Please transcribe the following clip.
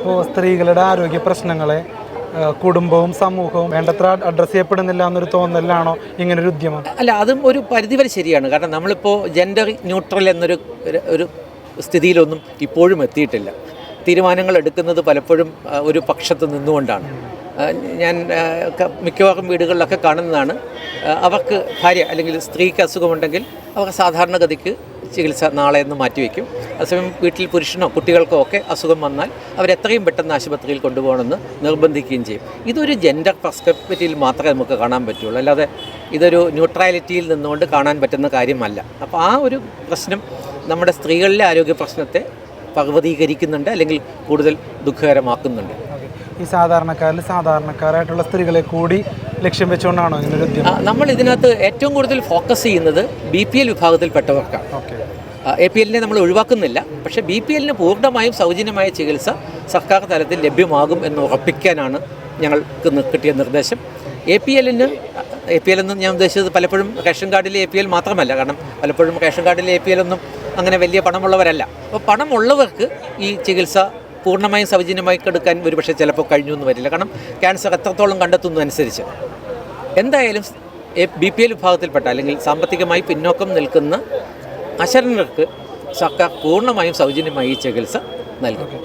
ഇപ്പോൾ സ്ത്രീകളുടെ ആരോഗ്യ പ്രശ്നങ്ങളെ കുടുംബവും സമൂഹവും വേണ്ടത്ര അഡ്രസ് ചെയ്യപ്പെടുന്നില്ല എന്നൊരു തോന്നലാണോ ഇങ്ങനൊരു ഉദ്യമം? അല്ല അതും ഒരു പരിധിവരെ ശരിയാണ്. കാരണം നമ്മളിപ്പോൾ ജെൻഡർ ന്യൂട്രൽ എന്നൊരു ഒരു- സ്ഥിതിയിലൊന്നും ഇപ്പോഴും എത്തിയിട്ടില്ല. തീരുമാനങ്ങൾ എടുക്കുന്നത് പലപ്പോഴും ഒരു പക്ഷത്ത് നിന്നുകൊണ്ടാണ്. ഞാൻ മിക്കവാറും വീടുകളിലൊക്കെ കാണുന്നതാണ്. അവർക്ക് ഭാര്യ അല്ലെങ്കിൽ സ്ത്രീക്ക് അസുഖമുണ്ടെങ്കിൽ അവർക്ക് സാധാരണഗതിക്ക് ചികിത്സ നാളെ നിന്ന് മാറ്റിവെക്കും. അതേസമയം വീട്ടിൽ പുരുഷനോ കുട്ടികൾക്കോ ഒക്കെ അസുഖം വന്നാൽ അവരെത്രയും പെട്ടെന്ന് ആശുപത്രിയിൽ കൊണ്ടുപോകണമെന്ന് നിർബന്ധിക്കുകയും ചെയ്യും. ഇതൊരു ജെൻഡർ പെർസ്പെക്റ്റീവിൽ മാത്രമേ നമുക്ക് കാണാൻ പറ്റുള്ളൂ. അല്ലാതെ ഇതൊരു ന്യൂട്രാലിറ്റിയിൽ നിന്നുകൊണ്ട് കാണാൻ പറ്റുന്ന കാര്യമല്ല. അപ്പോൾ ആ ഒരു പ്രശ്നം നമ്മുടെ സ്ത്രീകളിലെ ആരോഗ്യ പ്രശ്നത്തെ പർവതീകരിക്കുന്നുണ്ട് അല്ലെങ്കിൽ കൂടുതൽ ദുഃഖകരമാക്കുന്നുണ്ട്. ഈ സാധാരണക്കാരിൽ സാധാരണക്കാരായിട്ടുള്ള സ്ത്രീകളെ കൂടി ലക്ഷ്യം വെച്ചുകൊണ്ടാണോ ഇങ്ങനൊരു ആ, ഉദ്യമം? നമ്മൾ ഇതിനകത്ത് ഏറ്റവും കൂടുതൽ ഫോക്കസ് ചെയ്യുന്നത് ബി പി എൽ വിഭാഗത്തിൽപ്പെട്ടവർക്കാണ്. ഓക്കെ. എ പി എല്ലിനെ നമ്മൾ ഒഴിവാക്കുന്നില്ല. പക്ഷേ ബി പി എല്ലിന് പൂർണമായും സൗജന്യമായ ചികിത്സ സർക്കാർ തലത്തിൽ ലഭ്യമാകും എന്ന് ഉറപ്പിക്കാനാണ് ഞങ്ങൾക്ക് കിട്ടിയ നിർദ്ദേശം. എ പി എല്ലിന് എ പി എൽ എന്ന് ഞാൻ ഉദ്ദേശിച്ചത് പലപ്പോഴും റേഷൻ കാർഡിലെ എ പി എൽ മാത്രമല്ല. കാരണം പലപ്പോഴും റേഷൻ കാർഡിലെ എ പി എൽ ഒന്നും അങ്ങനെ വലിയ പണമുള്ളവരല്ല. അപ്പോൾ പണമുള്ളവർക്ക് ഈ ചികിത്സ പൂർണമായും സൗജന്യമായി എടുക്കാൻ ഒരുപക്ഷെ ചിലപ്പോൾ കഴിഞ്ഞു എന്ന് വരില്ല. കാരണം ക്യാൻസർ എത്രത്തോളം കണ്ടെത്തുന്നതനുസരിച്ച് എന്തായാലും ബി പി എൽ വിഭാഗത്തിൽപ്പെട്ട അല്ലെങ്കിൽ സാമ്പത്തികമായി പിന്നോക്കം നിൽക്കുന്ന അശരണർക്ക് സർക്കാർ പൂർണമായും സൗജന്യമായി ചികിത്സ നൽകും.